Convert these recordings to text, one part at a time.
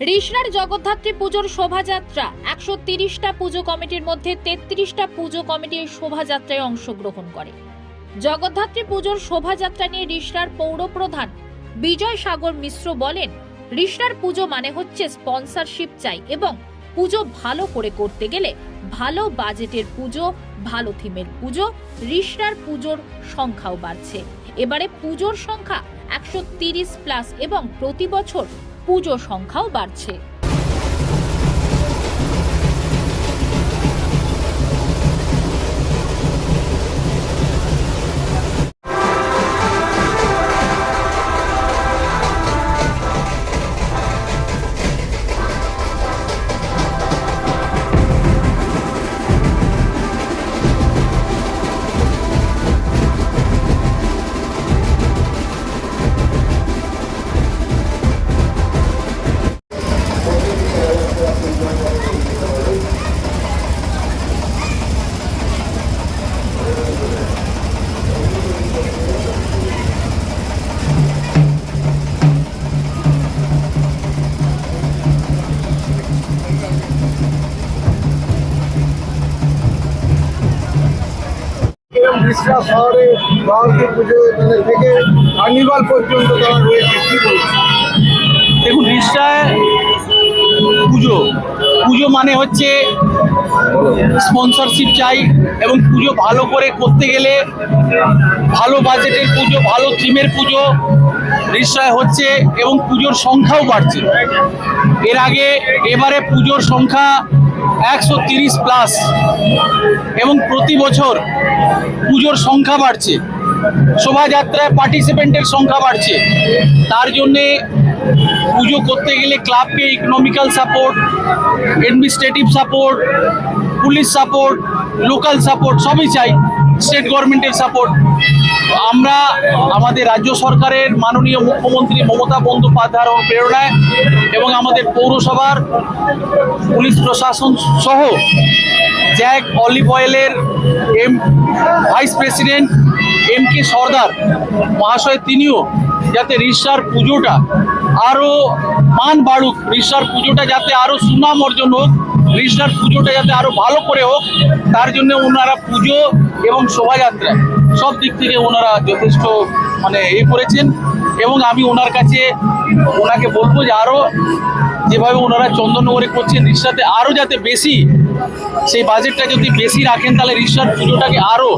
রিষড়ার জগদ্ধাত্রী পুজোর শোভাযাত্রা। একশো তিরিশটা পুজো কমিটির মধ্যে তেত্রিশটা পুজো কমিটির শোভাযাত্রায় অংশগ্রহণ করে। জগদ্ধাত্রী পুজোর শোভাযাত্রা নিয়ে রিষড়ার পৌরপ্রধান বিজয় সাগর মিশ্র বলেন রিষড়ার পুজো মানে হচ্ছে স্পন্সরশিপ চাই এবং পুজো ভালো করে করতে গেলে ভালো বাজেটের পুজো, ভালো থিমের পুজো রিষড়ার পুজোর সংখ্যাও বাড়ছে। এবারে পুজোর সংখ্যা একশো প্লাস এবং প্রতি বছর পুজো সংখ্যাও বাড়ছে। বিশ্রা শহরে শহরকে পুজো থেকে কার্নিভাল পর্যন্ত তারা রয়েছে, কি বলছে দেখুন রিক্সায় পুজো। পুজো মানে হচ্ছে স্পন্সরশিপ চাই এবং পুজো ভালো করে করতে গেলে ভালো বাজেটের পুজো, ভালো থিমের পুজো রিক্সায় হচ্ছে এবং পুজোর সংখ্যাও বাড়ছে। এর আগে এবারে পুজোর সংখ্যা একশো তিরিশ প্লাস এবং প্রতি বছর পুজোর সংখ্যা বাড়ছে। শোভাযাত্রায় পার্টিসিপেন্টের সংখ্যা বাড়ছে। তার জন্যে পুজো করতে গেলে ক্লাবকে economical support administrative support police support, local support, সবই চাই স্টেট গভর্নমেন্টের সাপোর্ট। আমরা আমাদের রাজ্য সরকারের মাননীয় মুখ্যমন্ত্রী মমতা বন্দ্যোপাধ্যায়ের প্রেরণায় এবং আমাদের পৌরসভার পুলিশ প্রশাসন সহ জ্যাক অলিভ অয়েলের M, vice president M K Sardar মহাশয় তিনিও যাতে রিসার পুজোটা আরও মান বাড়ুক, রিসার পুজোটা যাতে আরও সুনাম অর্জন হোক রিসার পুজোটা যাতে আরও ভালো করে হোক, তার জন্য ওনারা পুজো এবং শোভাযাত্রা সব দিক থেকে ওনারা যথেষ্ট মানে এ করেছেন এবং আমি ওনার কাছে ওনাকে বলব যে আরও যেভাবে ওনারা চন্দননগরে করছেন রিক্সাতে আরও যাতে বেশি সেই বাজেটটা যদি বেশি রাখেন, তাহলে রিক্সার পুজোটাকে আরও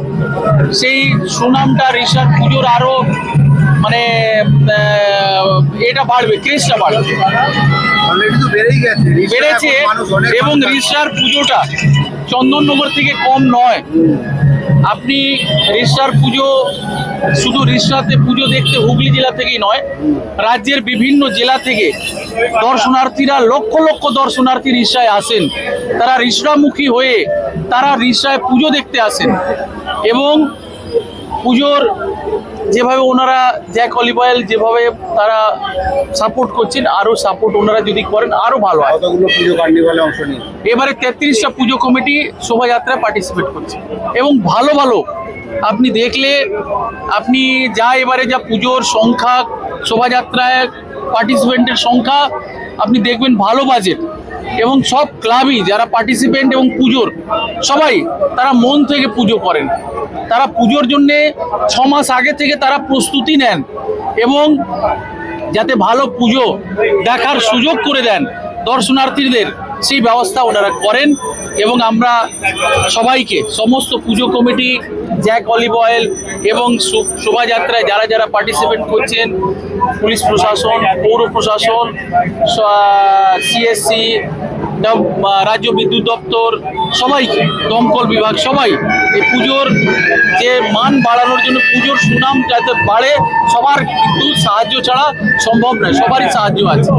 সেই সুনামটা রিক্সার পুজোর আরও মানে এটা বাড়বে ক্রেজটা বাড়বে। বেড়েছে এবং রিক্সার পুজোটা চন্দননগর থেকে কম নয়। আপনি রিক্সার পুজো শুধু রিক্সাতে পুজো দেখতে হুগলি জেলা থেকেই নয় রাজ্যের বিভিন্ন জেলা থেকে দর্শনার্থীরা লক্ষ লক্ষ দর্শনার্থী রিসায় আসেন। তারা রিক্সামুখী হয়ে তারা রিসায় পুজো দেখতে আসেন। এবং পুজোর যেভাবে ওনারা জ্যাক অলিভ অয়েল যেভাবে তারা সাপোর্ট করছেন আরও সাপোর্ট ওনারা যদি করেন আরও ভালো হয়। কতগুলো পুজো কার্নিভালে অংশ নিয়ে? এবারে তেত্রিশটা পুজো কমিটি শোভাযাত্রায় পার্টিসিপেট করছে। এবং ভালো ভালো আপনি দেখলে আপনি যা এবারে যা পুজোর সংখ্যা শোভাযাত্রায় পার্টিসিপেন্টের সংখ্যা আপনি দেখবেন ভালো বাজেট। এবং সব ক্লাবই যারা পার্টিসিপেন্ট এবং পুজোর, সবাই তারা মন থেকে পুজো করেন। তারা পুজোর জন্যে ছ মাস আগে থেকে তারা প্রস্তুতি নেন এবং যাতে ভালো পুজো দেখার সুযোগ করে দেন দর্শনার্থীদের। সেই ব্যবস্থা ওনারা করেন এবং আমরা সবাইকে, সমস্ত পুজো কমিটি জ্যাক অলিভ অয়েল এবং শোভাযাত্রায় যারা যারা পার্টিসিপেট করছেন, পুলিশ প্রশাসন, পৌর প্রশাসন সিএসসি রাজ্য বিদ্যুৎ দপ্তর সবাইকে দমকল বিভাগ সবাই, এই পুজোর যে মান বাড়ানোর জন্য পুজোর সুনাম যাতে বাড়ে, সবার কিন্তু সাহায্য ছাড়া সম্ভব নয়, সবারই সাহায্য আছে।